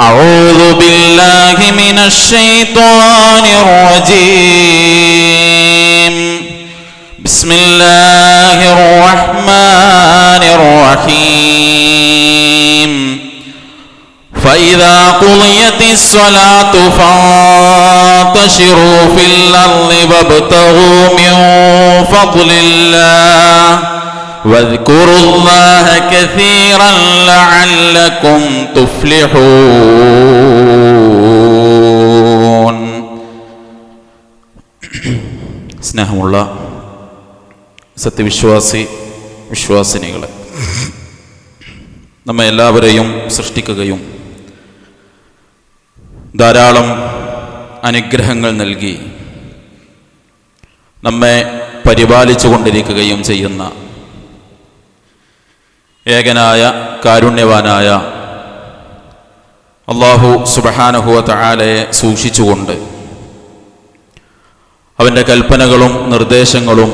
أعوذ بالله من الشيطان الرجيم. بسم الله الرحمن الرحيم. فإذا قضيت الصلاة فانتشروا في الأرض وابتغوا من فضل الله. واذكروا الله كثيرا لعلكم تفلحون സ്നേഹമുള്ള സത്യവിശ്വാസി വിശ്വാസിനികളെ നമ്മെ എല്ലാവരെയും സൃഷ്ടിക്കുകയും ധാരാളം അനുഗ്രഹങ്ങൾ നൽകി നമ്മെ പരിപാലിച്ചു കൊണ്ടിരിക്കുകയും ചെയ്യുന്ന ഏകനായ കാരുണ്യവാനായ അള്ളാഹു സുബഹാനഹുവ തആലയെ സൂക്ഷിച്ചുകൊണ്ട് അവന്റെ കൽപ്പനകളും നിർദ്ദേശങ്ങളും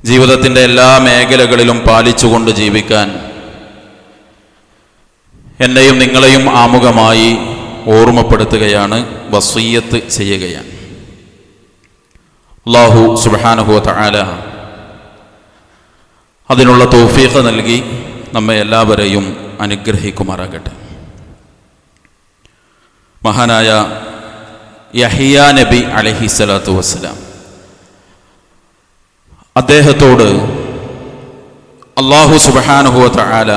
ജീവിതത്തിന്റെ എല്ലാ മേഖലകളിലും പാലിച്ചുകൊണ്ട് ജീവിക്കാൻ എന്നെയും നിങ്ങളെയും ആമുഖമായി ഓർമ്മപ്പെടുത്തുകയാണ് വസീയത്ത് ചെയ്യുകയാണ്. അള്ളാഹു സുബഹാനഹുവ തആല അതിനുള്ള തൗഫീഖ് നൽകി നമ്മെ എല്ലാവരെയും അനുഗ്രഹിക്കുമാറാകട്ടെ. മഹാനായ യഹിയ നബി അലഹി സ്വലാത്തു വസ്സലാം അദ്ദേഹത്തോട് അള്ളാഹു സുബഹാനുഹുവ ആല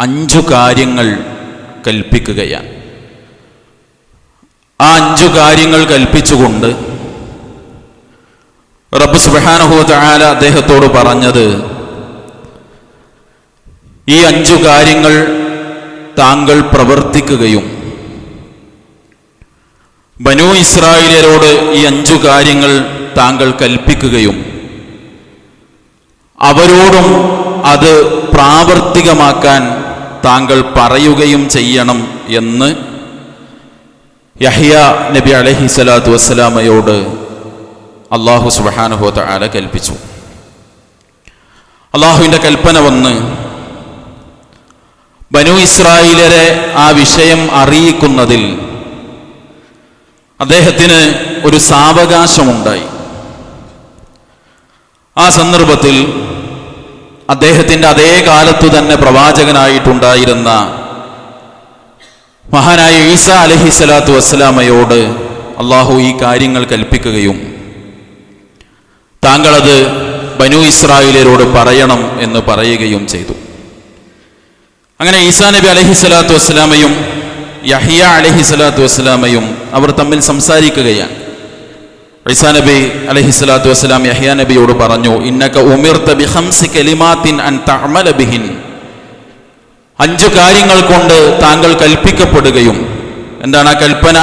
അഞ്ചു കാര്യങ്ങൾ കൽപ്പിക്കുകയാണ്. ആ അഞ്ചു കാര്യങ്ങൾ കൽപ്പിച്ചുകൊണ്ട് റബ്ബ് സുബഹാനുഹുവ ആല അദ്ദേഹത്തോട് പറഞ്ഞത് ഈ അഞ്ചു കാര്യങ്ങൾ താങ്കൾ പ്രവർത്തിക്കുകയും ബനു ഇസ്രായേലരോട് ഈ അഞ്ചു കാര്യങ്ങൾ താങ്കൾ കൽപ്പിക്കുകയും അവരോടും അത് പ്രാവർത്തികമാക്കാൻ താങ്കൾ പറയുകയും ചെയ്യണം എന്ന് യഹിയ നബി അലഹി സ്വലാത്തു വസ്സലാമയോട് അള്ളാഹു സുബഹാനുഭവത്തെ ആല കൽപ്പിച്ചു. അള്ളാഹുവിന്റെ കൽപ്പന വന്ന് ബനു ഇസ്രായേലരെ ആ വിഷയം അറിയിക്കുന്നതിൽ അദ്ദേഹത്തിന് ഒരു സാവകാശമുണ്ടായി. ആ സന്ദർഭത്തിൽ അദ്ദേഹത്തിന്റെ അതേ കാലത്തു തന്നെ പ്രവാചകനായിട്ടുണ്ടായിരുന്ന മഹാനായ ഈസ അലഹി സ്വലാത്തു വസ്സലാമയോട് അള്ളാഹു ഈ കാര്യങ്ങൾ കൽപ്പിക്കുകയും താങ്കളത് ബനു ഇസ്രായേലരോട് പറയണം എന്ന് പറയുകയും ചെയ്തു. അങ്ങനെ ഈസാ നബി അലഹി സ്വലാത്തു വസ്സലാമയും യഹിയ അലഹി സ്വലാത്തു വസ്സലാമയും അവർ തമ്മിൽ സംസാരിക്കുകയാണ്. ഈസാ നബി അലഹി സ്വലാത്തു വസ്സലാം യഹിയ നബിയോട് പറഞ്ഞു ഇന്നക ഉമിർത്ത ബിഹംസി കലിമാത്തിൻ അൻ ബിഹിൻ. അഞ്ചു കാര്യങ്ങൾ കൊണ്ട് താങ്കൾ കൽപ്പിക്കപ്പെടുകയും എന്താണ് ആ കൽപ്പന?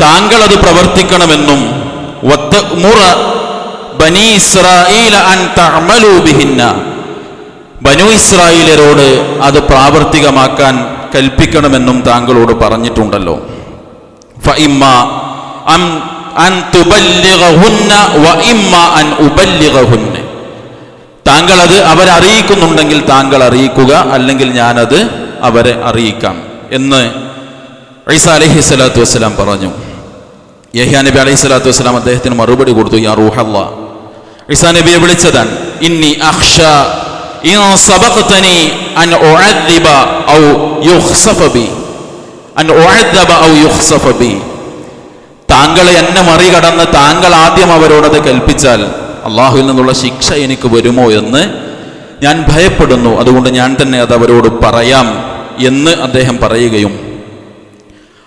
താങ്കൾ അത് പ്രവർത്തിക്കണമെന്നും വത്തഅ്മുറ ബനി ഇസ്രായീല അൻ തഅമലു ബിഹിന്ന. ബനു ഇസ്രായേലരോട് അത് പ്രാവർത്തികമാക്കാൻ കൽപ്പിക്കണമെന്നും താങ്കളോട് പറഞ്ഞിട്ടുണ്ടല്ലോ. ഫഇമ്മ അൻ തുബല്ലിഗഹുന്ന വഇമ്മ അൻ ഉബല്ലിഗഹുന്ന. താങ്കൾ അത് അവരെ അറിയിക്കുന്നുണ്ടെങ്കിൽ താങ്കൾ അറിയിക്കുക അല്ലെങ്കിൽ ഞാനത് അവരെ അറിയിക്കാം എന്ന് ഐസ അലഹി സ്വലാത്തു വസ്സലാം പറഞ്ഞു. യഹ്യാ നബി അലൈഹി സ്വലാത്തു വസ്സലാം അദ്ദേഹത്തിന് മറുപടി കൊടുത്തു യാ റൂഹല്ല ഈസാ നബിയെ വിളിച്ചതാണ് ഇന്നി അഖ്ഷ ഇൻ ഔ ബി ഉഅദ്ദബ ഔ ബി. താങ്കളെ എന്നെ മറികടന്ന് താങ്കൾ ആദ്യം അവരോടത് കൽപ്പിച്ചാൽ അള്ളാഹുവിൽ നിന്നുള്ള ശിക്ഷ എനിക്ക് വരുമോ എന്ന് ഞാൻ ഭയപ്പെടുന്നു. അതുകൊണ്ട് ഞാൻ തന്നെ അത് അവരോട് പറയാം എന്ന് അദ്ദേഹം പറയുകയും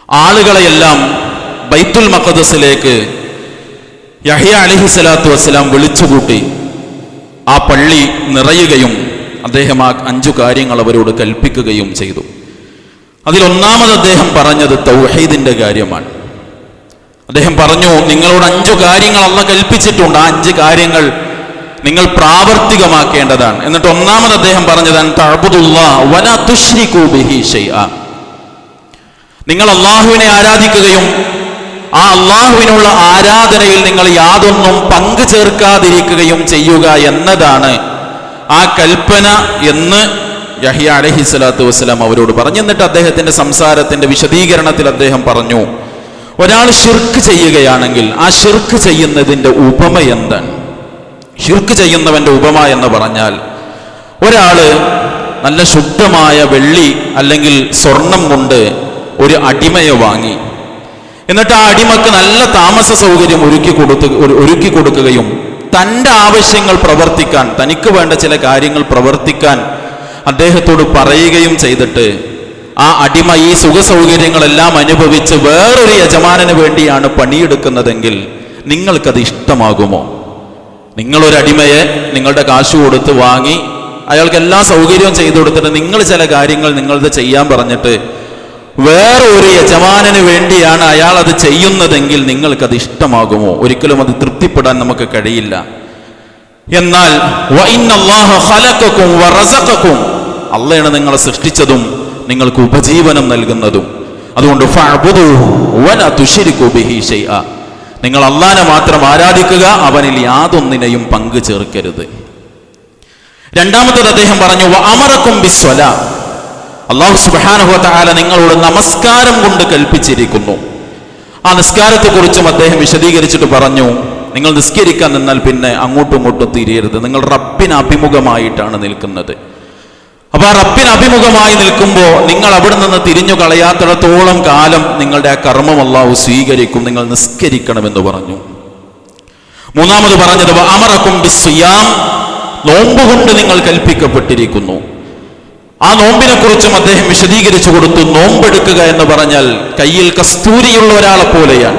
ആളുകളെയെല്ലാം ബൈത്തുൽ മഖദസിലേക്ക് യഹിയ അലഹി സ്വലാത്തു വസ്സലാം വിളിച്ചുകൂട്ടി. ആ പള്ളി നിറയുകയും അദ്ദേഹം ആ അഞ്ചു കാര്യങ്ങൾ അവരോട് കൽപ്പിക്കുകയും ചെയ്തു. അതിലൊന്നാമത് അദ്ദേഹം പറഞ്ഞത് തൗഹീദിന്റെ കാര്യമാണ്. അദ്ദേഹം പറഞ്ഞു നിങ്ങളോട് അഞ്ചു കാര്യങ്ങൾ അല്ല കൽപ്പിച്ചിട്ടുണ്ട്. ആ അഞ്ച് കാര്യങ്ങൾ നിങ്ങൾ പ്രാവർത്തികമാക്കേണ്ടതാണ്. എന്നിട്ട് ഒന്നാമത് അദ്ദേഹം പറഞ്ഞതാണ് നിങ്ങൾ അള്ളാഹുവിനെ ആരാധിക്കുകയും ആ അള്ളാഹുവിനുള്ള ആരാധനയിൽ നിങ്ങൾ യാതൊന്നും പങ്കു ചേർക്കാതിരിക്കുകയും ചെയ്യുക എന്നതാണ് ആ കൽപ്പന എന്ന് യഹിയ അലഹി സ്വലാത്തു വസ്സലാം അവരോട് പറഞ്ഞു. എന്നിട്ട് അദ്ദേഹത്തിന്റെ സംസാരത്തിന്റെ വിശദീകരണത്തിൽ അദ്ദേഹം പറഞ്ഞു ഒരാൾ ഷിർക്ക് ചെയ്യുകയാണെങ്കിൽ ആ ഷിർക്ക് ചെയ്യുന്നതിന്റെ ഉപമ എന്താണ്? ഷിർക്ക് ചെയ്യുന്നവന്റെ ഉപമ എന്ന് പറഞ്ഞാൽ ഒരാൾ നല്ല ശുദ്ധമായ വെള്ളി അല്ലെങ്കിൽ സ്വർണം കൊണ്ട് ഒരു അടിമയെ വാങ്ങി എന്നിട്ട് ആ അടിമക്ക് നല്ല താമസ സൗകര്യം ഒരുക്കി കൊടുത്തു ഒരുക്കി കൊടുക്കുകയും തന്റെ ആവശ്യങ്ങൾ പ്രവർത്തിക്കാൻ തനിക്ക് വേണ്ട ചില കാര്യങ്ങൾ പ്രവർത്തിക്കാൻ അദ്ദേഹത്തോട് പറയുകയും ചെയ്തിട്ട് ആ അടിമ ഈ സുഖ സൗകര്യങ്ങളെല്ലാം അനുഭവിച്ച് വേറൊരു യജമാനന് വേണ്ടിയാണ് പണിയെടുക്കുന്നതെങ്കിൽ നിങ്ങൾക്കത് ഇഷ്ടമാകുമോ? നിങ്ങളൊരു അടിമയെ നിങ്ങളുടെ കാശ് കൊടുത്ത് വാങ്ങി അയാൾക്ക് എല്ലാ സൗകര്യവും ചെയ്തു കൊടുത്തിട്ട് നിങ്ങൾ ചില കാര്യങ്ങൾ നിങ്ങളത് ചെയ്യാൻ പറഞ്ഞിട്ട് വേറെ ഒരു യജമാനന് വേണ്ടിയാണ് അയാൾ അത് ചെയ്യുന്നതെങ്കിൽ നിങ്ങൾക്കത് ഇഷ്ടമാകുമോ? ഒരിക്കലും അത് തൃപ്തിപ്പെടാൻ നമുക്ക് കഴിയില്ല. എന്നാൽ അള്ളയാണ് നിങ്ങളെ സൃഷ്ടിച്ചതും നിങ്ങൾക്ക് ഉപജീവനം നൽകുന്നതും. അതുകൊണ്ട് നിങ്ങൾ അള്ളാനെ മാത്രം ആരാധിക്കുക അവനിൽ യാതൊന്നിനെയും പങ്കു ചേർക്കരുത് രണ്ടാമത്തത് അദ്ദേഹം പറഞ്ഞു അമറക്കും ബിസ്വല. അള്ളാഹു സുബ്ഹാനഹു തആല നിങ്ങളോട് നമസ്കാരം കൊണ്ട് കൽപ്പിച്ചിരിക്കുന്നു. ആ നിസ്കാരത്തെക്കുറിച്ചും അദ്ദേഹം വിശദീകരിച്ചിട്ട് പറഞ്ഞു നിങ്ങൾ നിസ്കരിക്കാൻ നിന്നാൽ പിന്നെ അങ്ങോട്ടും ഇങ്ങോട്ടും തിരിയരുത്. നിങ്ങൾ റബ്ബിന് അഭിമുഖമായിട്ടാണ് നിൽക്കുന്നത്. അപ്പൊ ആ റബ്ബിന് അഭിമുഖമായി നിൽക്കുമ്പോൾ നിങ്ങൾ അവിടെ നിന്ന് തിരിഞ്ഞു കളയാത്തിടത്തോളം കാലം നിങ്ങളുടെ ആ കർമ്മം അള്ളാഹു സ്വീകരിക്കും. നിങ്ങൾ നിസ്കരിക്കണമെന്ന് പറഞ്ഞു. മൂന്നാമത് പറഞ്ഞത് അമറക്കും നോമ്പ് കൊണ്ട് നിങ്ങൾ കൽപ്പിക്കപ്പെട്ടിരിക്കുന്നു. ആ നോമ്പിനെ കുറിച്ചും അദ്ദേഹം വിശദീകരിച്ചു കൊടുത്തു. നോമ്പെടുക്കുക എന്ന് പറഞ്ഞാൽ കയ്യിൽ കസ്തൂരിയുള്ള ഒരാളെ പോലെയാണ്.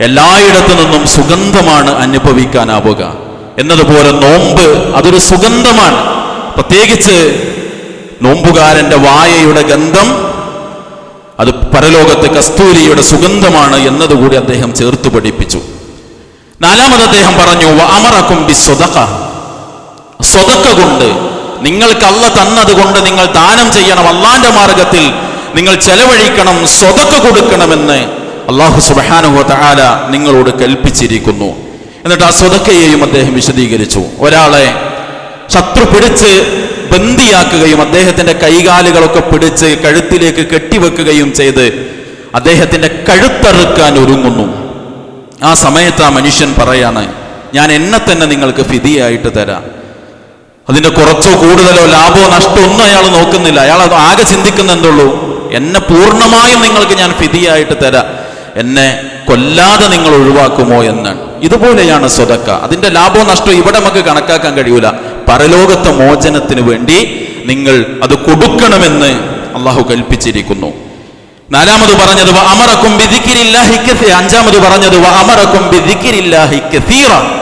എല്ലായിടത്തു നിന്നും സുഗന്ധമാണ് അനുഭവിക്കാനാവുക. എന്നതുപോലെ നോമ്പ് അതൊരു സുഗന്ധമാണ്. പ്രത്യേകിച്ച് നോമ്പുകാരന്റെ വായയുടെ ഗന്ധം അത് പരലോകത്ത് കസ്തൂരിയുടെ സുഗന്ധമാണ് എന്നതുകൂടി അദ്ദേഹം ചേർത്ത് പഠിപ്പിച്ചു. നാലാമത് അദ്ദേഹം പറഞ്ഞു അമറക്കും ബി സ്വതക്ക സ്വതക്ക കൊണ്ട് നിങ്ങൾക്ക് അല്ല തന്നത് കൊണ്ട് നിങ്ങൾ ദാനം ചെയ്യണം. അള്ളാന്റെ മാർഗത്തിൽ നിങ്ങൾ ചെലവഴിക്കണം സ്വതക്ക് കൊടുക്കണമെന്ന് അള്ളാഹു സുബാനുഹു തആല നിങ്ങളോട് കൽപ്പിച്ചിരിക്കുന്നു. എന്നിട്ട് ആ സ്വതക്കയെയും അദ്ദേഹം വിശദീകരിച്ചു. ഒരാളെ ശത്രു പിടിച്ച് ബന്ദിയാക്കുകയും അദ്ദേഹത്തിന്റെ കൈകാലുകളൊക്കെ പിടിച്ച് കഴുത്തിലേക്ക് കെട്ടിവെക്കുകയും ചെയ്ത് അദ്ദേഹത്തിന്റെ കഴുത്തറുക്കാൻ ഒരുങ്ങുന്നു. ആ സമയത്ത് ആ മനുഷ്യൻ പറയാണ് ഞാൻ എന്നെ തന്നെ നിങ്ങൾക്ക് ഫിതിയായിട്ട് തരാം. അതിന്റെ കുറച്ചോ കൂടുതലോ ലാഭമോ നഷ്ടമോ ഒന്നും അയാൾ നോക്കുന്നില്ല. അയാൾ അത് ആകെ ചിന്തിക്കുന്ന എന്തുള്ളൂ? എന്നെ പൂർണമായും നിങ്ങൾക്ക് ഞാൻ ഫിതിയായിട്ട് തരാം. എന്നെ കൊല്ലാതെ നിങ്ങൾ ഒഴിവാക്കുമോ എന്നാണ്. ഇതുപോലെയാണ് സ്വതക്ക. അതിന്റെ ലാഭവും നഷ്ടവും ഇവിടെ നമുക്ക് കണക്കാക്കാൻ കഴിയൂല. പരലോകത്തെ മോചനത്തിന് വേണ്ടി നിങ്ങൾ അത് കൊടുക്കണമെന്ന് അള്ളാഹു കൽപ്പിച്ചിരിക്കുന്നു. നാലാമത് പറഞ്ഞത് "വ അമറക്കും ബിദിക്രില്ലാഹി കസീ-" അഞ്ചാമത് പറഞ്ഞത് "വ അമറക്കും ബിദിക്രില്ലാഹി കസീറ."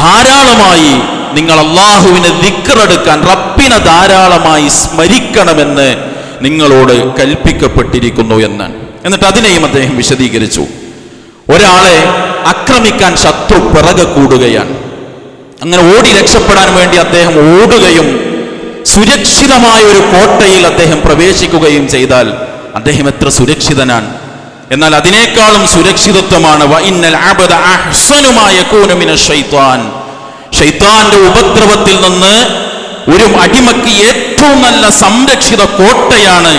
ധാരാളമായി നിങ്ങൾ അള്ളാഹുവിനെ ദിക്കറെടുക്കാൻ റബ്ബിനെ ധാരാളമായി സ്മരിക്കണമെന്ന് നിങ്ങളോട് കൽപ്പിക്കപ്പെട്ടിരിക്കുന്നു എന്ന്. എന്നിട്ട് അതിനെയും അദ്ദേഹം വിശദീകരിച്ചു. ഒരാളെ ആക്രമിക്കാൻ ശത്രു പിറകെ കൂടുകയാണ്. അങ്ങനെ ഓടി രക്ഷപ്പെടാൻ വേണ്ടി അദ്ദേഹം ഓടുകയും സുരക്ഷിതമായ ഒരു കോട്ടയിൽ അദ്ദേഹം പ്രവേശിക്കുകയും ചെയ്താൽ അദ്ദേഹം എത്ര സുരക്ഷിതനാണ്. എന്നാൽ അതിനേക്കാളും സുരക്ഷിതത്വമാണ് ഷൈത്താന്റെ ഉപദ്രവത്തിൽ നിന്ന് ഒരു അടിമക്ക് ഏറ്റവും നല്ല സംരക്ഷിത കോട്ടയാണ്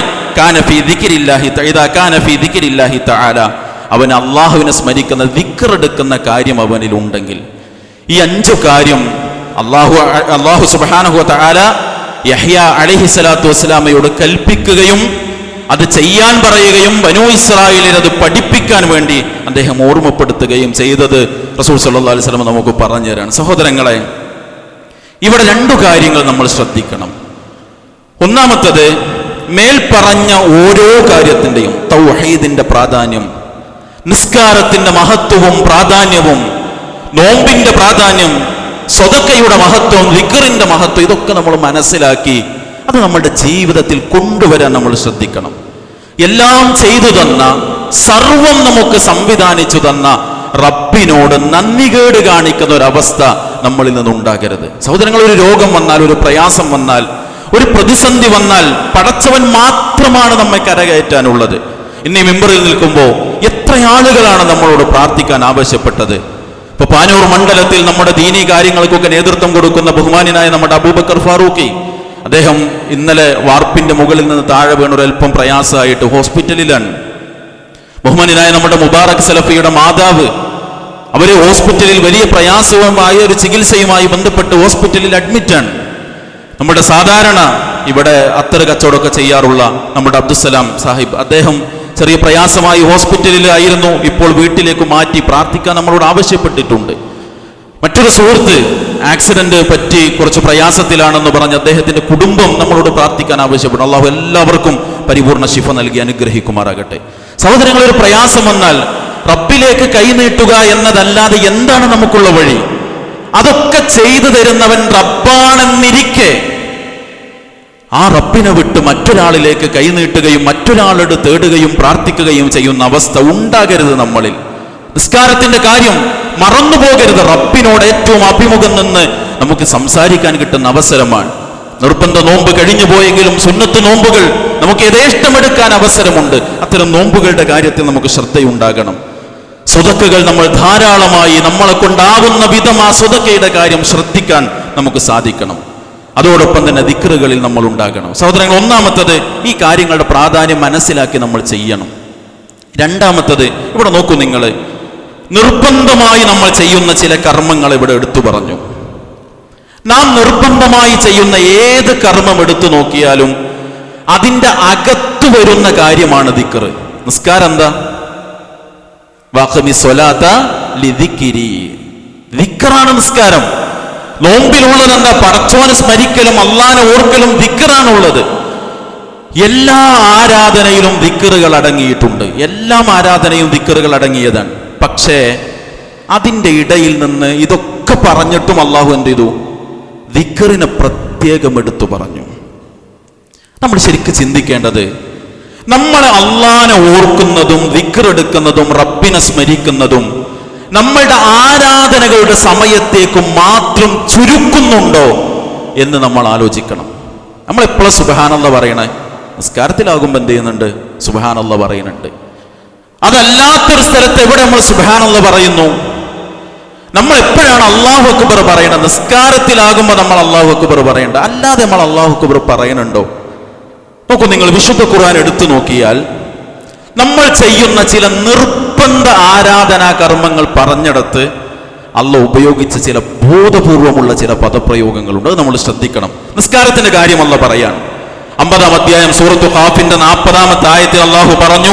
അവൻ അള്ളാഹുവിനെ സ്മരിക്കുന്ന ദിക്റെടുക്കുന്ന കാര്യം അവനിൽ ഉണ്ടെങ്കിൽ ഈ അഞ്ചു കാര്യം അള്ളാഹു അള്ളാഹു സുബാനഹു തആല യഹ്യ അലഹി സ്വലാത്തു വസ്സലാമയോട് കൽപ്പിക്കുകയും അത് ചെയ്യാൻ പറയുകയും ബനു ഇസ്രായേലിൽ അത് പഠിപ്പിക്കാൻ വേണ്ടി അദ്ദേഹം ഓർമ്മപ്പെടുത്തുകയും ചെയ്തത് റസൂൽ സല്ലാ അലൈഹി സ്വലം നമുക്ക് പറഞ്ഞു തരാണ്. സഹോദരങ്ങളെ ഇവിടെ രണ്ടു കാര്യങ്ങൾ നമ്മൾ ശ്രദ്ധിക്കണം. ഒന്നാമത്തത് മേൽപ്പറഞ്ഞ ഓരോ കാര്യത്തിന്റെയും തൗഹീദിന്റെ പ്രാധാന്യം നിസ്കാരത്തിന്റെ മഹത്വവും പ്രാധാന്യവും നോമ്പിന്റെ പ്രാധാന്യം സ്വതക്കയുടെ മഹത്വം വിക്കറിന്റെ മഹത്വം ഇതൊക്കെ നമ്മൾ മനസ്സിലാക്കി അത് നമ്മുടെ ജീവിതത്തിൽ കൊണ്ടുവരാൻ നമ്മൾ ശ്രദ്ധിക്കണം. എല്ലാം ചെയ്തു തന്ന സർവം നമുക്ക് സംവിധാനിച്ചു തന്ന റബ്ബിനോട് നന്ദികേട് കാണിക്കുന്ന ഒരവസ്ഥ നമ്മളിൽ നിന്നുണ്ടാകരുത്. സഹോദരങ്ങൾ ഒരു രോഗം വന്നാൽ ഒരു പ്രയാസം വന്നാൽ ഒരു പ്രതിസന്ധി വന്നാൽ പടച്ചവൻ മാത്രമാണ് നമ്മെ കരകയറ്റാനുള്ളത്. ഇന്ന് ഈ മെമ്പറിൽ നിൽക്കുമ്പോൾ എത്ര ആളുകളാണ് നമ്മളോട് പ്രാർത്ഥിക്കാൻ ആവശ്യപ്പെട്ടത്? ഇപ്പൊ പാനൂർ മണ്ഡലത്തിൽ നമ്മുടെ ദീനീ കാര്യങ്ങൾക്കൊക്കെ നേതൃത്വം കൊടുക്കുന്ന ബഹുമാനായ നമ്മുടെ അബൂബക്കർ ഫാറൂഖി അദ്ദേഹം ഇന്നലെ വാർപ്പിന്റെ മുകളിൽ നിന്ന് താഴെ വീണ ഒരു അല്പം പ്രയാസമായിട്ട് ഹോസ്പിറ്റലിലാണ്. ബഹുമാനായ നമ്മുടെ മുബാറക് സലഫിയുടെ മാതാവ് അവർ ഹോസ്പിറ്റലിൽ വലിയ പ്രയാസവുമായ ഒരു ചികിത്സയുമായി ബന്ധപ്പെട്ട് ഹോസ്പിറ്റലിൽ അഡ്മിറ്റാണ് നമ്മുടെ സാധാരണ ഇവിടെ അത്തറ് കച്ചവടമൊക്കെ ചെയ്യാറുള്ള നമ്മുടെ അബ്ദുസലാം സാഹിബ് അദ്ദേഹം ചെറിയ പ്രയാസമായി ഹോസ്പിറ്റലിലായിരുന്നു. ഇപ്പോൾ വീട്ടിലേക്ക് മാറ്റി പ്രാർത്ഥിക്കാൻ നമ്മളോട് ആവശ്യപ്പെട്ടിട്ടുണ്ട്. മറ്റൊരു സുഹൃത്ത് ആക്സിഡന്റ് പറ്റി കുറച്ച് പ്രയാസത്തിലാണെന്ന് പറഞ്ഞ് അദ്ദേഹത്തിന്റെ കുടുംബം നമ്മളോട് പ്രാർത്ഥിക്കാൻ ആവശ്യപ്പെടും അള്ളാഹു എല്ലാവർക്കും പരിപൂർണ ശിഫ നൽകി അനുഗ്രഹിക്കുമാറാകട്ടെ. സഹോദരങ്ങൾ ഒരു പ്രയാസം വന്നാൽ റബ്ബിലേക്ക് കൈനീട്ടുക എന്നതല്ലാതെ എന്താണ് നമുക്കുള്ള വഴി? അതൊക്കെ ചെയ്തു തരുന്നവൻ റബ്ബാണെന്നിരിക്കെ ആ റബ്ബിനെ വിട്ട് മറ്റൊരാളിലേക്ക് കൈനീട്ടുകയും മറ്റൊരാളോട് തേടുകയും പ്രാർത്ഥിക്കുകയും ചെയ്യുന്ന അവസ്ഥ ഉണ്ടാകരുത് നമ്മളിൽ. നിസ്കാരത്തിന്റെ കാര്യം മറന്നു പോകരുത് റബ്ബിനോട് ഏറ്റവും അഭിമുഖം നിന്ന് നമുക്ക് സംസാരിക്കാൻ കിട്ടുന്ന അവസരമാണ്. നിർബന്ധ നോമ്പ് കഴിഞ്ഞു പോയെങ്കിലും സുന്നത്ത് നോമ്പുകൾ നമുക്ക് യഥേഷ്ടമെടുക്കാൻ അവസരമുണ്ട്. അത്തരം നോമ്പുകളുടെ കാര്യത്തിൽ നമുക്ക് ശ്രദ്ധയുണ്ടാകണം. സുതക്കുകൾ നമ്മൾ ധാരാളമായി നമ്മളെ കൊണ്ടാവുന്ന വിധം ആ സുതക്കയുടെ കാര്യം ശ്രദ്ധിക്കാൻ നമുക്ക് സാധിക്കണം. അതോടൊപ്പം തന്നെ ദിക്റുകളിൽ നമ്മൾ ഉണ്ടാകണം. സഹോദരങ്ങൾ ഒന്നാമത്തത് ഈ കാര്യങ്ങളുടെ പ്രാധാന്യം മനസ്സിലാക്കി നമ്മൾ ചെയ്യണം. രണ്ടാമത്തത് ഇവിടെ നോക്കൂ നിങ്ങൾ നിർബന്ധമായി നമ്മൾ ചെയ്യുന്ന ചില കർമ്മങ്ങൾ ഇവിടെ എടുത്തു പറഞ്ഞു. നാം നിർബന്ധമായി ചെയ്യുന്ന ഏത് കർമ്മം എടുത്തു നോക്കിയാലും അതിന്റെ അകത്തു വരുന്ന കാര്യമാണ് ദിക്കർ നിസ്കാരം എന്താ? ാണ് നിസ്കാരം. നോമ്പിലുള്ളത് എന്താ? പടച്ചോനെ സ്മരിക്കലും അള്ളാനെ ഓർക്കലും ദിക്കറാണുള്ളത് എല്ലാ ആരാധനയിലും ദിക്കറുകൾ അടങ്ങിയിട്ടുണ്ട്. എല്ലാം ആരാധനയും ദിക്കറുകൾ അടങ്ങിയതാണ്. പക്ഷേ അതിന്റെ ഇടയിൽ നിന്ന് ഇതൊക്കെ പറഞ്ഞിട്ടും അള്ളാഹു എന്ത് ചെയ്തു? ദിക്കറിനെ പ്രത്യേകം എടുത്തു പറഞ്ഞു. നമ്മൾ ശരിക്കും ചിന്തിക്കേണ്ടത് നമ്മളെ അള്ളാനെ ഓർക്കുന്നതും ദിക്കറെടുക്കുന്നതും റബ്ബിനെ സ്മരിക്കുന്നതും നമ്മളുടെ ആരാധനകളുടെ സമയത്തേക്ക് മാത്രം ചുരുക്കുന്നുണ്ടോ എന്ന് നമ്മൾ ആലോചിക്കണം. നമ്മളെപ്പോഴും സുബഹാനല്ല പറയണേ? നിസ്കാരത്തിലാകുമ്പോൾ എന്ത് ചെയ്യുന്നുണ്ട്? സുബഹാനല്ല പറയുന്നുണ്ട്. അതല്ലാത്തൊരു സ്ഥലത്ത് എവിടെ നമ്മൾ സുബഹാനല്ല പറയുന്നു? നമ്മൾ എപ്പോഴാണ് അള്ളാഹു അക്ബർ പറയണത് നിസ്കാരത്തിലാകുമ്പോൾ നമ്മൾ അള്ളാഹു അക്ബർ പറയേണ്ട. അല്ലാതെ നമ്മൾ അള്ളാഹു അക്ബർ പറയുന്നുണ്ടോ? നോക്കൂ നിങ്ങൾ വിശുദ്ധ ഖുർആൻ എടുത്തു നോക്കിയാൽ നമ്മൾ ചെയ്യുന്ന ചില നിർബന്ധ ആരാധനാ കർമ്മങ്ങൾ പറഞ്ഞെടുത്ത് അല്ല ഉപയോഗിച്ച ചില ബോധപൂർവമുള്ള ചില പദപ്രയോഗങ്ങളുണ്ട്. അത് നമ്മൾ ശ്രദ്ധിക്കണം. നിസ്കാരത്തിന്റെ കാര്യമല്ല പറയാൻ അമ്പതാം അധ്യായം സൂറത്തു ഖാഫിന്റെ നാൽപ്പതാമത്തെ ആയത്തിൽ അള്ളാഹു പറഞ്ഞു.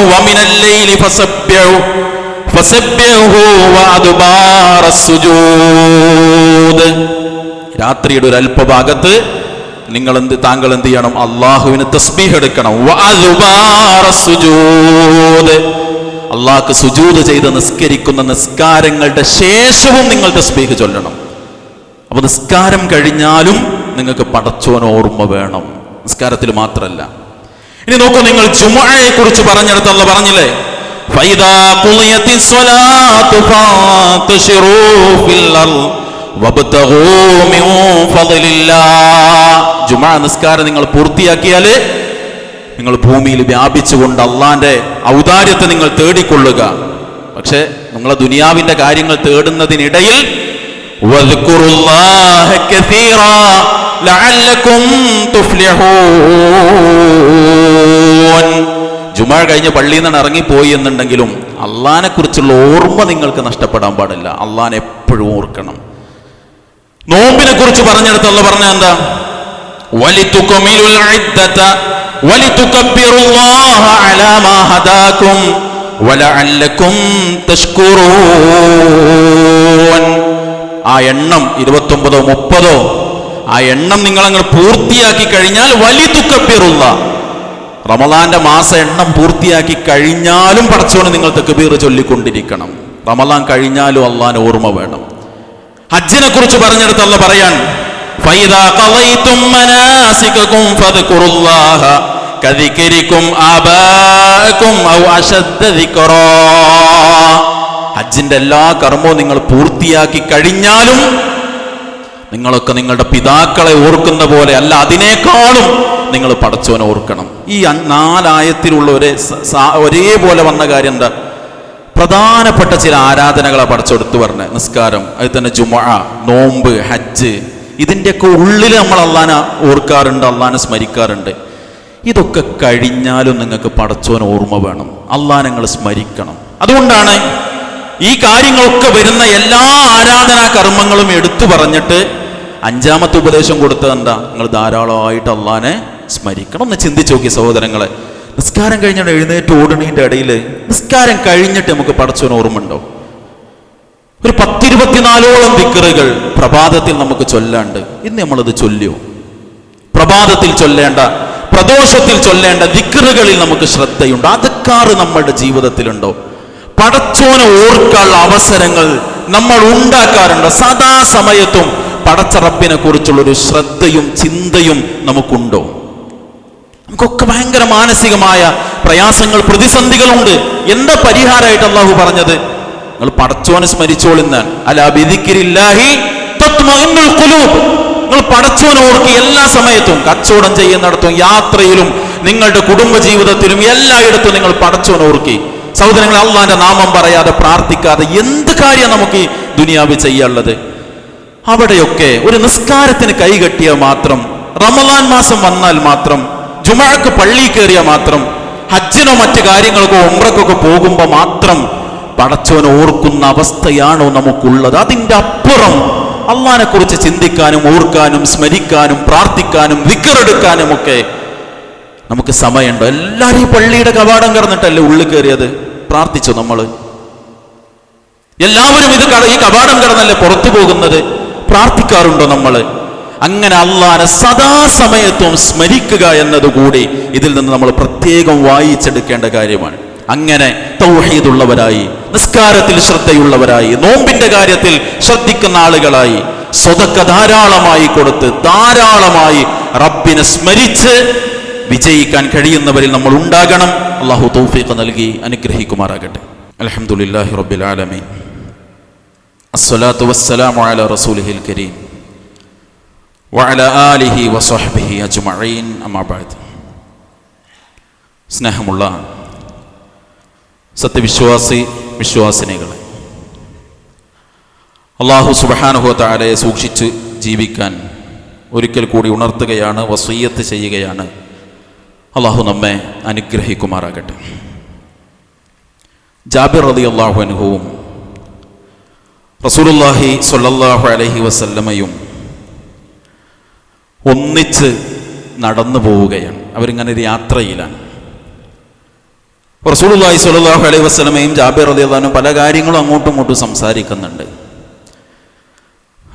രാത്രിയുടെ ഒരു അല്പഭാഗത്ത് നിങ്ങൾ എന്ത് താങ്കൾ എന്ത് ചെയ്യണം അള്ളാഹുവിന് തസ്ബീഹ് എടുക്കണം. അള്ളാഹ്ക്ക് സുജൂത് ചെയ്ത് നിസ്കരിക്കുന്ന നിസ്കാരങ്ങളുടെ ശേഷവും നിങ്ങൾ തസ്ബീഹ് ചൊല്ലണം അപ്പൊ നിസ്കാരം കഴിഞ്ഞാലും നിങ്ങൾക്ക് പടച്ചോൻ ഓർമ്മ വേണം നിസ്കാരത്തിൽ മാത്രമല്ല ഇനി നോക്കൂ നിങ്ങൾ ജുമുഅയെ കുറിച്ച് പറഞ്ഞെടുത്തല്ല പറഞ്ഞില്ലേ? നിസ്കാരം നിങ്ങൾ പൂർത്തിയാക്കിയാൽ നിങ്ങൾ ഭൂമിയിൽ വ്യാപിച്ചുകൊണ്ട് അള്ളാന്റെ ഔദാര്യത്തെ നിങ്ങൾ തേടിക്കൊള്ളുക. പക്ഷെ നിങ്ങളെ ദുനിയാവിന്റെ കാര്യങ്ങൾ തേടുന്നതിനിടയിൽ واذكروا الله كثيرا لعلكم تفلحون ജുമാ കഴിഞ്ഞ് പള്ളിയിൽ നിന്ന് ഇറങ്ങിപ്പോയി എന്നുണ്ടെങ്കിലും അള്ളാനെ കുറിച്ചുള്ള ഓർമ്മ നിങ്ങൾക്ക് നഷ്ടപ്പെടാൻ പാടില്ല അള്ളാനെ എപ്പോഴും ഓർക്കണം നോമ്പിനെ കുറിച്ച് പറഞ്ഞെടുത്തുള്ള പറഞ്ഞ എന്താ വലിതുകമിലുൽ ഇദ്ദത വലിതുകബ്ബിറുല്ലാഹ അലാ മാ ഹദാകും വലഅല്ലകും തഷ്കുറൂൻ ആ എണ്ണം ഇരുപത്തൊമ്പതോ മുപ്പതോ ആ എണ്ണം നിങ്ങൾ അങ്ങ് പൂർത്തിയാക്കി കഴിഞ്ഞാൽ വലിതുക്കബിറുള്ള റമലാന്റെ മാസ എണ്ണം പൂർത്തിയാക്കി കഴിഞ്ഞാലും പടച്ചോന് നിങ്ങൾ തെക്കുബീർ ചൊല്ലിക്കൊണ്ടിരിക്കണം റമലാൻ കഴിഞ്ഞാലും അള്ളാൻ ഓർമ്മ വേണം ഹജ്ജിനെ കുറിച്ച് പറഞ്ഞെടുത്തല്ല പറയാൻ فإذا قضيتم مناسككم فاذكروا الله كذكركم آباءكم أو أشد ذكرا ഹജ്ജിന്റെ എല്ലാ കർമ്മവും നിങ്ങൾ പൂർത്തിയാക്കി കഴിഞ്ഞാലും നിങ്ങളൊക്കെ നിങ്ങളുടെ പിതാക്കളെ ഓർക്കുന്ന പോലെ അല്ല അതിനേക്കാളും നിങ്ങൾ പടച്ചവനെ ഓർക്കണം. ഈ നാലായത്തിലുള്ള ഒരേ ഒരേപോലെ വന്ന കാര്യം എന്താ? പ്രധാനപ്പെട്ട ചില ആരാധനകളെ പടച്ചെടുത്തു പറഞ്ഞ. നിസ്കാരം അതിൽ തന്നെ ജുമ നോമ്പ് ഹജ്ജ്. ഇതിന്റെയൊക്കെ ഉള്ളിൽ നമ്മൾ അള്ളാനെ ഓർക്കാറുണ്ട് അള്ളാനെ സ്മരിക്കാറുണ്ട്. ഇതൊക്കെ കഴിഞ്ഞാലും നിങ്ങൾക്ക് പടച്ചോൻ ഓർമ്മ വേണം. അള്ളാനെ നിങ്ങൾ സ്മരിക്കണം. അതുകൊണ്ടാണ് ഈ കാര്യങ്ങളൊക്കെ വരുന്ന എല്ലാ ആരാധനാ കർമ്മങ്ങളും എടുത്തു പറഞ്ഞിട്ട് അഞ്ചാമത്തെ ഉപദേശം കൊടുത്തത് എന്താ? നിങ്ങൾ ധാരാളമായിട്ട് അള്ളാനെ സ്മരിക്കണം എന്ന് ചിന്തിച്ചു നോക്കി സഹോദരങ്ങളെ. നിസ്കാരം കഴിഞ്ഞിട്ട് എഴുന്നേറ്റ് ഓടണീന്റെ ഇടയിൽ നിസ്കാരം കഴിഞ്ഞിട്ട് നമുക്ക് പടച്ചോൻ ഓർമ്മ ഉണ്ടോ ഒരു പത്തിരുപത്തിനാലോളം ദിക്കറുകൾ പ്രഭാതത്തിൽ നമുക്ക് ചൊല്ലാണ്ട്. ഇന്ന് നമ്മളത് ചൊല്ലിയോ? പ്രഭാതത്തിൽ ചൊല്ലേണ്ട പ്രദോഷത്തിൽ ചൊല്ലേണ്ട ദിക്കറുകളിൽ നമുക്ക് ശ്രദ്ധയുണ്ട്. അതക്കാറ് നമ്മളുടെ ജീവിതത്തിലുണ്ടോ? പടച്ചോനെ ഓർക്കാനുള്ള അവസരങ്ങൾ നമ്മൾ ഉണ്ടാക്കാറുണ്ട്. സദാസമയത്തും പടച്ചറപ്പിനെ കുറിച്ചുള്ള ഒരു ശ്രദ്ധയും ചിന്തയും നമുക്കുണ്ടോ? നമുക്കൊക്കെ ഭയങ്കര മാനസികമായ പ്രയാസങ്ങൾ പ്രതിസന്ധികളുണ്ട്. എന്താ പരിഹാരമായിട്ട് അള്ളാഹു പറഞ്ഞത്? നിങ്ങൾ പടച്ചോനെ സ്മരിച്ചോളിന്ന് അല ബിദിക്കിരില്ലാഹി തത്മഇന്നുൽ ഖുലൂബ്. നിങ്ങൾ പടച്ചോനെ ഓർക്കി എല്ലാ സമയത്തും കച്ചവടം ചെയ്യുന്നിടത്തും യാത്രയിലും നിങ്ങളുടെ കുടുംബ ജീവിതത്തിലും എല്ലായിടത്തും നിങ്ങൾ പടച്ചോനെ സഹോദരങ്ങൾ അള്ളാന്റെ നാമം പറയാതെ പ്രാർത്ഥിക്കാതെ എന്ത് കാര്യം നമുക്ക് ഈ ദുനിയാവ് ചെയ്യാനുള്ളത്? അവിടെയൊക്കെ ഒരു നിസ്കാരത്തിന് കൈകെട്ടിയാൽ മാത്രം റമലാൻ മാസം വന്നാൽ മാത്രം ജുമഴക്ക് പള്ളി കയറിയ മാത്രം ഹജ്ജിനോ മറ്റു കാര്യങ്ങൾക്കോ ഉമ്രക്കൊക്കെ പോകുമ്പോൾ മാത്രം പടച്ചവൻ ഓർക്കുന്ന അവസ്ഥയാണോ നമുക്കുള്ളത്? അതിന്റെ അപ്പുറം അള്ളാനെ കുറിച്ച് ചിന്തിക്കാനും ഓർക്കാനും സ്മരിക്കാനും പ്രാർത്ഥിക്കാനും വിക്കറെടുക്കാനും ഒക്കെ നമുക്ക് സമയമുണ്ടോ. എല്ലാവരും ഈ പള്ളിയുടെ കവാടം കിടന്നിട്ടല്ലേ ഉള്ളിൽ കയറിയത്? പ്രാർത്ഥിച്ചു നമ്മൾ എല്ലാവരും ഇത് ഈ കവാടം കടന്നല്ലേ പുറത്തു പോകുന്നത്? പ്രാർത്ഥിക്കാറുണ്ടോ നമ്മൾ അങ്ങനെ അള്ളാനെ സദാസമയത്തും സ്മരിക്കുക എന്നതുകൂടി ഇതിൽ നിന്ന് നമ്മൾ പ്രത്യേകം വായിച്ചെടുക്കേണ്ട കാര്യമാണ്. അങ്ങനെ തൗഹീദുള്ളവരായി നിസ്കാരത്തിൽ ശ്രദ്ധയുള്ളവരായി നോമ്പിന്റെ കാര്യത്തിൽ ശ്രദ്ധിക്കുന്ന ആളുകളായി സ്വതക്ക ധാരാളമായി കൊടുത്ത് ധാരാളമായി റബ്ബിനെ സ്മരിച്ച് വിജയിക്കാൻ കഴിയുന്നവരിൽ നമ്മൾ ഉണ്ടാകണം. അള്ളാഹു തൗഫീഖ് നൽകി അനുഗ്രഹിക്കുമാറാകട്ടെ. അൽഹംദുലില്ലാഹി റബ്ബിൽ ആലമീൻ. അസ്സലാത്തു വസ്സലാമു അലാ റസൂലിഹിൽ കരീം. വഅല ആലിഹി വസ്വഹ്ബിഹി അജ്മഈൻ. അമ്മാ സ്നേഹമുള്ള സത്യവിശ്വാസി വിശ്വാസിനികളെ അള്ളാഹു സുബ്ഹാനഹു തആലയെ സൂക്ഷിച്ച് ജീവിക്കാൻ ഒരിക്കൽ കൂടി ഉണർത്തുകയാണ് വസീയത്ത് ചെയ്യുകയാണ് അള്ളാഹു നമ്മെ അനുഗ്രഹിക്കുമാറാകട്ടെ. ജാബിർ റതി അള്ളാഹു അനുഭവവും റസൂലുല്ലാഹി സൊല്ലാഹു അലഹി വസല്ലമയും ഒന്നിച്ച് നടന്നു പോവുകയാണ്. അവരിങ്ങനെ ഒരു യാത്രയിലാണ്. റസൂലുല്ലാഹി സൊല്ലാഹു അലൈഹി വസ്ലമയും ജാബിർ റളിയല്ലാഹു പല കാര്യങ്ങളും അങ്ങോട്ടും ഇങ്ങോട്ടും സംസാരിക്കുന്നുണ്ട്.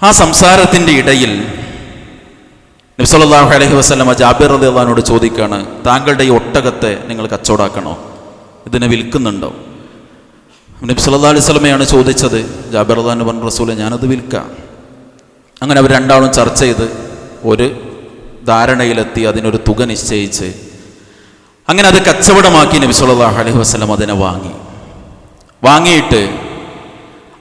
ആ സംസാരത്തിന്റെ ഇടയിൽ നബി അലഹി വസ്ലമ ജാബിർ റളിയല്ലാഹുവിനോട് ചോദിക്കുകയാണ് താങ്കളുടെ ഈ ഒട്ടകത്തെ നിങ്ങൾ കച്ചവടാക്കണോ? ഇതിനെ വിൽക്കുന്നുണ്ടോ? നബി സല്ലല്ലാഹു അലൈഹി വസല്ലമയാണ് ചോദിച്ചത് ജാബിർ റളിയല്ലാഹു പറഞ്ഞു റസൂലെ ഞാനത് വിൽക്കാം. അങ്ങനെ അവർ രണ്ടാളും ചർച്ച ചെയ്ത് ഒരു ധാരണയിലെത്തി അതിനൊരു തുക നിശ്ചയിച്ച് അങ്ങനെ അത് കച്ചവടമാക്കി നബി സല്ലല്ലാഹു അലൈഹി വസ്ലം അതിനെ വാങ്ങി. വാങ്ങിയിട്ട്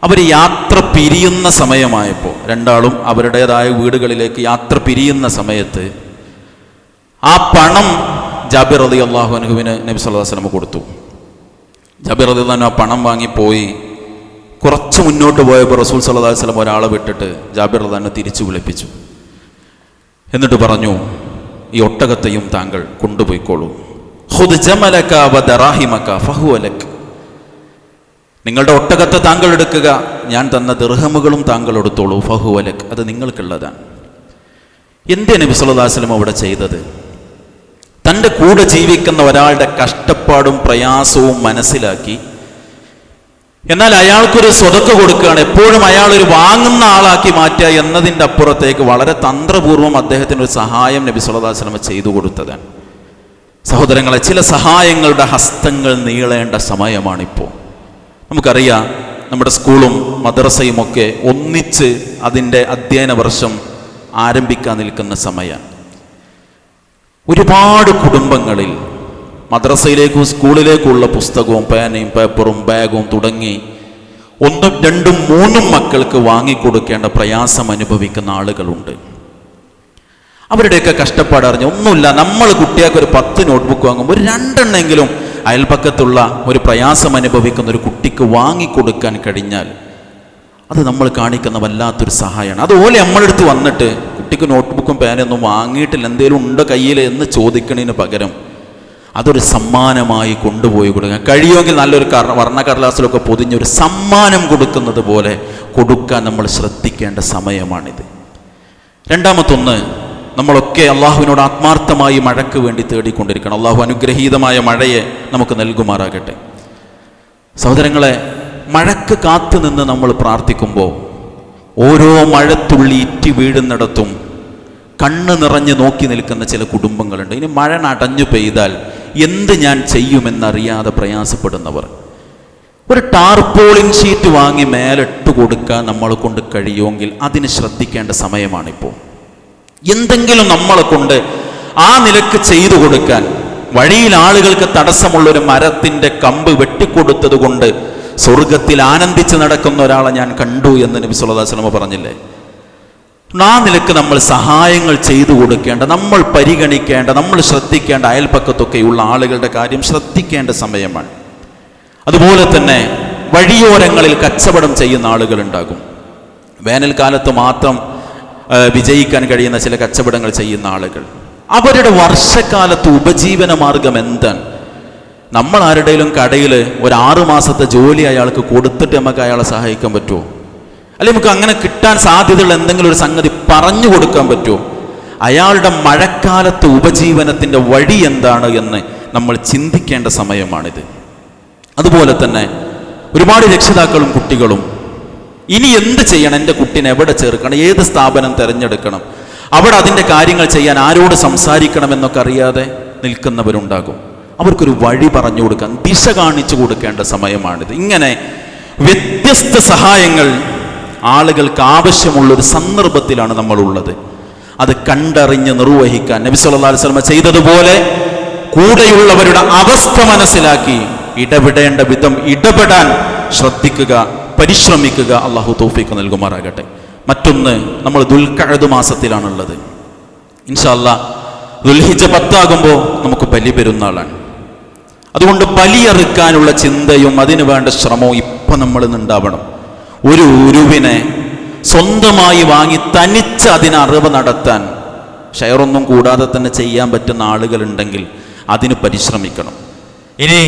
അവർ യാത്ര പിരിയുന്ന സമയമായപ്പോൾ രണ്ടാളും അവരുടേതായ വീടുകളിലേക്ക് യാത്ര പിരിയുന്ന സമയത്ത് ആ പണം ജാബിർ അലി അള്ളാഹു അനുഹുവിന് നബി വസല്ലം കൊടുത്തു. ജാബിർ അലി അള്ളഹാൻ ആ പണം വാങ്ങി പോയി. കുറച്ച് മുന്നോട്ട് പോയപ്പോൾ റസൂൽ അലൈഹി വസല്ലം ഒരാളെ വിട്ടിട്ട് ജാബിർ അള്ളഹാനെ തിരിച്ചു വിളിപ്പിച്ചു. എന്നിട്ട് പറഞ്ഞു ഈ ഒട്ടകത്തെയും താങ്കൾ കൊണ്ടുപോയിക്കോളൂ. ഖുദ് ജമലക വ നിങ്ങളുടെ ഒട്ടകത്തെ താങ്കൾ എടുക്കുക. ഞാൻ തന്ന ദർഹമുകളും താങ്കൾ എടുത്തോളൂ. ഫഹു അലക് അത് നിങ്ങൾക്കുള്ളതാണ്. എന്തേ നബി അവിടെ ചെയ്തത് തന്റെ കൂടെ ജീവിക്കുന്ന ഒരാളുടെ കഷ്ടപ്പാടും പ്രയാസവും മനസ്സിലാക്കി. എന്നാൽ അയാൾക്കൊരു സ്വതക്ക് കൊടുക്കുകയാണ്. എപ്പോഴും അയാൾ ഒരു വാങ്ങുന്ന ആളാക്കി മാറ്റുക എന്നതിന്റെ അപ്പുറത്തേക്ക് വളരെ തന്ത്രപൂർവം അദ്ദേഹത്തിന് ഒരു സഹായം നബി വസല്ലം ചെയ്തു കൊടുത്തതാണ്. സഹോദരങ്ങളെ ചില സഹായങ്ങളുടെ ഹസ്തങ്ങൾ നീളേണ്ട സമയമാണിപ്പോൾ. നമുക്കറിയാം നമ്മുടെ സ്കൂളും മദ്രസയും ഒക്കെ ഒന്നിച്ച് അതിന്റെ അധ്യയന വർഷം ആരംഭിക്കാൻ നിൽക്കുന്ന സമയമാണ് ഒരുപാട് കുടുംബങ്ങളിൽ മദ്രസയിലേക്കും സ്കൂളിലേക്കുള്ള പുസ്തകവും പേനയും പേപ്പറും ബാഗും തുടങ്ങി ഒന്നും രണ്ടും മൂന്നും മക്കൾക്ക് വാങ്ങിക്കൊടുക്കേണ്ട പ്രയാസം അനുഭവിക്കുന്ന ആളുകളുണ്ട്. അവരുടെയൊക്കെ കഷ്ടപ്പാട് അറിഞ്ഞ് ഒന്നുമില്ല നമ്മൾ കുട്ടികൾക്ക് ഒരു പത്ത് നോട്ട്ബുക്ക് വാങ്ങുമ്പോൾ ഒരു രണ്ടെണ്ണെങ്കിലും അയൽപക്കത്തുള്ള ഒരു പ്രയാസം അനുഭവിക്കുന്ന ഒരു കുട്ടിക്ക് വാങ്ങിക്കൊടുക്കാൻ കഴിഞ്ഞാൽ അത് നമ്മൾ കാണിക്കുന്ന വല്ലാത്തൊരു സഹായമാണ് അതുപോലെ നമ്മളെടുത്ത് വന്നിട്ട് കുട്ടിക്ക് നോട്ട്ബുക്കും പേനൊന്നും വാങ്ങിയിട്ടില്ല എന്തെങ്കിലും ഉണ്ടോ കയ്യിൽ എന്ന് ചോദിക്കണതിന് പകരം അതൊരു സമ്മാനമായി കൊണ്ടുപോയി കൊടുക്കുക കഴിയുമെങ്കിൽ നല്ലൊരു കർ വർണ കടലാസിലൊക്കെ പൊതിഞ്ഞൊരു സമ്മാനം കൊടുക്കുന്നത് പോലെ കൊടുക്കാൻ നമ്മൾ ശ്രദ്ധിക്കേണ്ട സമയമാണിത്. രണ്ടാമത്തൊന്ന് നമ്മളൊക്കെ അള്ളാഹുവിനോട് ആത്മാർത്ഥമായി മഴയ്ക്ക് വേണ്ടി തേടിക്കൊണ്ടിരിക്കണം. അള്ളാഹു അനുഗ്രഹീതമായ മഴയെ നമുക്ക് നൽകുമാറാകട്ടെ. സഹോദരങ്ങളെ മഴക്ക് കാത്തു നിന്ന് നമ്മൾ പ്രാർത്ഥിക്കുമ്പോൾ ഓരോ മഴത്തുള്ളി ഇറ്റി വീഴുന്നിടത്തും കണ്ണ് നിറഞ്ഞ് നോക്കി നിൽക്കുന്ന ചില കുടുംബങ്ങളുണ്ട്. ഇനി മഴ നടഞ്ഞു പെയ്താൽ എന്ത് ഞാൻ ചെയ്യുമെന്നറിയാതെ പ്രയാസപ്പെടുന്നവർ. ഒരു ടാർപോളിൻ ഷീറ്റ് വാങ്ങി മേലിട്ട് കൊടുക്കാൻ നമ്മളെ കൊണ്ട് കഴിയുമെങ്കിൽ അതിന് ശ്രദ്ധിക്കേണ്ട സമയമാണിപ്പോൾ. എന്തെങ്കിലും നമ്മളെ കൊണ്ട് ആ നിലയ്ക്ക് ചെയ്തു കൊടുക്കാൻ വഴിയിൽ ആളുകൾക്ക് തടസ്സമുള്ളൊരു മരത്തിന്റെ കമ്പ് വെട്ടിക്കൊടുത്തത് കൊണ്ട് സ്വർഗത്തിൽ ആനന്ദിച്ച് നടക്കുന്ന ഒരാളെ ഞാൻ കണ്ടു എന്ന് നബി സുല്ലാ സ്വലമ പറഞ്ഞില്ലേ? ആ നിലയ്ക്ക് നമ്മൾ സഹായങ്ങൾ ചെയ്തു കൊടുക്കേണ്ട നമ്മൾ പരിഗണിക്കേണ്ട നമ്മൾ ശ്രദ്ധിക്കേണ്ട അയൽപ്പക്കത്തൊക്കെയുള്ള ആളുകളുടെ കാര്യം ശ്രദ്ധിക്കേണ്ട സമയമാണ്. അതുപോലെ തന്നെ വഴിയോരങ്ങളിൽ കച്ചവടം ചെയ്യുന്ന ആളുകൾ ആളുകളുണ്ടാകും വേനൽക്കാലത്ത് മാത്രം വിജയിക്കാൻ കഴിയുന്ന ചില കച്ചവടങ്ങൾ ചെയ്യുന്ന ആളുകൾ. അവരുടെ വർഷക്കാലത്ത് ഉപജീവന മാർഗം എന്താണ്? നമ്മൾ ആരുടെയും കടയിൽ ഒരു ആറു മാസത്തെ ജോലി അയാൾക്ക് കൊടുത്തിട്ട് നമുക്ക് അയാളെ സഹായിക്കാൻ പറ്റുമോ? അല്ലെങ്കിൽ നമുക്ക് അങ്ങനെ കിട്ടാൻ സാധ്യതയുള്ള എന്തെങ്കിലും ഒരു സംഗതി പറഞ്ഞു കൊടുക്കാൻ പറ്റുമോ? അയാളുടെ മഴക്കാലത്ത് ഉപജീവനത്തിന്റെ വഴി എന്താണ് എന്ന് നമ്മൾ ചിന്തിക്കേണ്ട സമയമാണിത്. അതുപോലെ തന്നെ ഒരുപാട് രക്ഷിതാക്കളും കുട്ടികളും ഇനി എന്ത് ചെയ്യണം? എന്റെ കുട്ടീനെ എവിടെ ചേർക്കണം? ഏത് സ്ഥാപനം തിരഞ്ഞെടുക്കണം? അവിടെ അതിന്റെ കാര്യങ്ങൾ ചെയ്യാൻ ആരോട് സംസാരിക്കണം എന്നൊക്കെ അറിയാതെ നിൽക്കുന്നവരുണ്ടാകും. അവർക്കൊരു വഴി പറഞ്ഞു കൊടുക്കാൻ ദിശ കാണിച്ചു കൊടുക്കേണ്ട സമയമാണിത്. ഇങ്ങനെ വ്യത്യസ്ത സഹായങ്ങൾ ആളുകൾക്ക് ആവശ്യമുള്ളൊരു സന്ദർഭത്തിലാണ് നമ്മളുള്ളത്. അത് കണ്ടറിഞ്ഞ് നിർവഹിക്കാൻ നബി സല്ലാ അലൈഹി വസല്ലമ ചെയ്തതുപോലെ കൂടെയുള്ളവരുടെ അവസ്ഥ മനസ്സിലാക്കി ഇടപെടേണ്ട വിധം ഇടപെടാൻ ശ്രദ്ധിക്കുക. പരിശ്രമിക്കുക അള്ളാഹു തോഫിക്ക് നൽകുമാറാകട്ടെ. മറ്റൊന്ന് നമ്മൾ ദുൽഖഅദ് മാസത്തിലാണുള്ളത്. ഇൻഷല്ല ദുൽഹിജ പത്താകുമ്പോൾ നമുക്ക് ബലി പെരുന്നാളാണ്. അതുകൊണ്ട് ബലിയെറുക്കാനുള്ള ചിന്തയും അതിനു വേണ്ട ശ്രമവും ഇപ്പം നമ്മളിൽ നിന്നുണ്ടാവണം ഒരു ഉരുവിനെ സ്വന്തമായി വാങ്ങി തനിച്ച് അതിന് അറിവ് നടത്താൻ ഷെയറൊന്നും കൂടാതെ തന്നെ ചെയ്യാൻ പറ്റുന്ന ആളുകളുണ്ടെങ്കിൽ അതിന് പരിശ്രമിക്കണം. ഇനി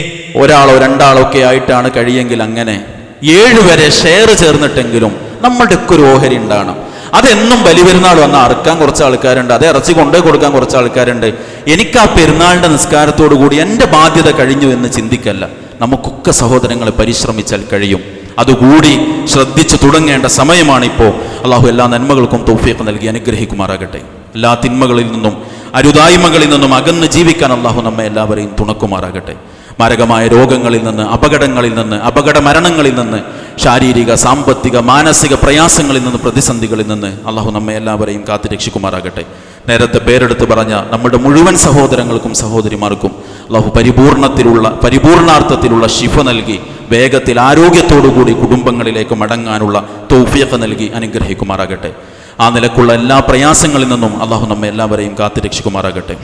ഒരാളോ രണ്ടാളോ ഒക്കെ ആയിട്ടാണ് കഴിയെങ്കിൽ അങ്ങനെ ഏഴ് വരെ ഷെയർ ചേർന്നിട്ടെങ്കിലും നമ്മളുടെ ഒക്കെ ഒരു ഓഹരി ഉണ്ടാകണം. അതെന്നും ബലിപെരുന്നാൾ വന്ന അറുക്കാൻ കുറച്ച് ആൾക്കാരുണ്ട് അത് ഇറച്ചി കൊണ്ടേ കൊടുക്കാൻ കുറച്ച് ആൾക്കാരുണ്ട്. എനിക്ക് ആ പെരുന്നാളിന്റെ നിസ്കാരത്തോടു കൂടി എന്റെ ബാധ്യത കഴിഞ്ഞു എന്ന് ചിന്തിക്കല്ല. നമുക്കൊക്കെ സഹോദരങ്ങളെ പരിശ്രമിച്ചാൽ കഴിയും. അതുകൂടി ശ്രദ്ധിച്ചു തുടങ്ങേണ്ട സമയമാണിപ്പോൾ. അള്ളാഹു എല്ലാ നന്മകൾക്കും തോഫിയൊക്കെ നൽകി അനുഗ്രഹിക്കുമാറാകട്ടെ. എല്ലാ തിന്മകളിൽ നിന്നും അരുതായ്മകളിൽ നിന്നും അകന്ന് ജീവിക്കാൻ അള്ളാഹു നമ്മെ എല്ലാവരെയും തുണക്കുമാറാകട്ടെ. മാരകമായ രോഗങ്ങളിൽ നിന്ന് അപകടങ്ങളിൽ നിന്ന് അപകട മരണങ്ങളിൽ നിന്ന് ശാരീരിക സാമ്പത്തിക മാനസിക പ്രയാസങ്ങളിൽ നിന്ന് പ്രതിസന്ധികളിൽ നിന്ന് അള്ളാഹു നമ്മെ എല്ലാവരെയും കാത്തുരക്ഷിക്കുമാറാകട്ടെ നേരത്തെ പേരെടുത്ത് പറഞ്ഞ നമ്മുടെ മുഴുവൻ സഹോദരങ്ങൾക്കും സഹോദരിമാർക്കും അള്ളാഹു പരിപൂർണത്തിലുള്ള പരിപൂർണാർത്ഥത്തിലുള്ള ശിഫ നൽകി വേഗത്തിൽ ആരോഗ്യത്തോടുകൂടി കുടുംബങ്ങളിലേക്ക് മടങ്ങാനുള്ള തൗഫീഖ് നൽകി അനുഗ്രഹിക്കുമാറാകട്ടെ. ആ നിലക്കുള്ള എല്ലാ പ്രയാസങ്ങളിൽ നിന്നും അള്ളാഹു നമ്മെ എല്ലാവരെയും കാത്തുരക്ഷിക്കുമാറാകട്ടെ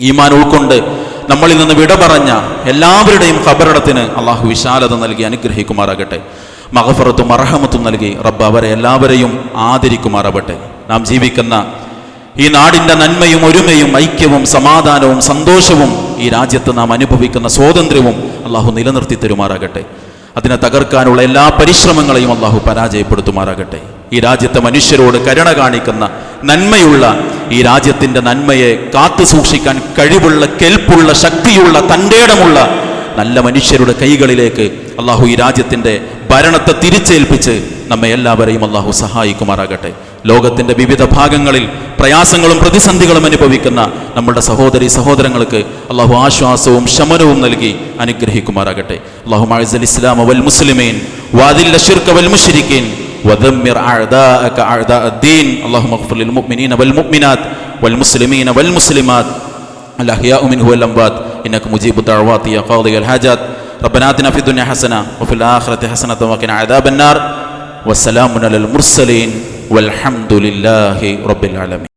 ഈമാൻ ഉൾക്കൊണ്ട് നമ്മളിൽ നിന്ന് വിട പറഞ്ഞ എല്ലാവരുടെയും ഖബറടത്തിന് അള്ളാഹു വിശാലത നൽകി അനുഗ്രഹിക്കുമാറാകട്ടെ. മഹഫറത്തും അർഹമത്തും നൽകി റബ്ബ് അവരെ എല്ലാവരെയും ആദരിക്കുമാറാവട്ടെ. നാം ജീവിക്കുന്ന ഈ നാടിന്റെ നന്മയും ഒരുമയും ഐക്യവും സമാധാനവും സന്തോഷവും ഈ രാജ്യത്ത് നാം അനുഭവിക്കുന്ന സ്വാതന്ത്ര്യവും അള്ളാഹു നിലനിർത്തി തരുമാറാകട്ടെ. അതിനെ തകർക്കാനുള്ള എല്ലാ പരിശ്രമങ്ങളെയും അള്ളാഹു പരാജയപ്പെടുത്തുമാറാകട്ടെ. ഈ രാജ്യത്തെ മനുഷ്യരോട് കരുണ കാണിക്കുന്ന നന്മയുള്ള ഈ രാജ്യത്തിന്റെ നന്മയെ കാത്തു സൂക്ഷിക്കാൻ കഴിവുള്ള കെൽപ്പുള്ള ശക്തിയുള്ള തന്റെയിടമുള്ള നല്ല മനുഷ്യരുടെ കൈകളിലേക്ക് അള്ളാഹു ഈ രാജ്യത്തിന്റെ ഭരണത്തെ തിരിച്ചേൽപ്പിച്ച് നമ്മെ എല്ലാവരെയും അള്ളാഹു സഹായിക്കുമാറാകട്ടെ. ലോകത്തിന്റെ വിവിധ ഭാഗങ്ങളിൽ പ്രയാസങ്ങളും പ്രതിസന്ധികളും അനുഭവിക്കുന്ന നമ്മുടെ സഹോദരി സഹോദരങ്ങൾക്ക് അള്ളാഹു ആശ്വാസവും ശമനവും നൽകി അനുഗ്രഹിക്കുമാറാകട്ടെ. അള്ളാഹു മഅസൽ ഇസ്ലാം വൽ മുസ്ലിമീൻ വാദിൽ ശിർക വൽ മുശ്രിക്കീൻ ودمر أعداءك أعداء الدين. اللهم اغفر للمؤمنين والمؤمنات والمسلمين والمسلمات. الأحياء منه والأموات. إنك مجيب الدعوات يا قاضي الحاجات. ربنا آتنا في الدنيا حسنة وفي الآخرة حسنة وقنا عذاب النار. والسلام على المرسلين والحمد لله رب العالمين.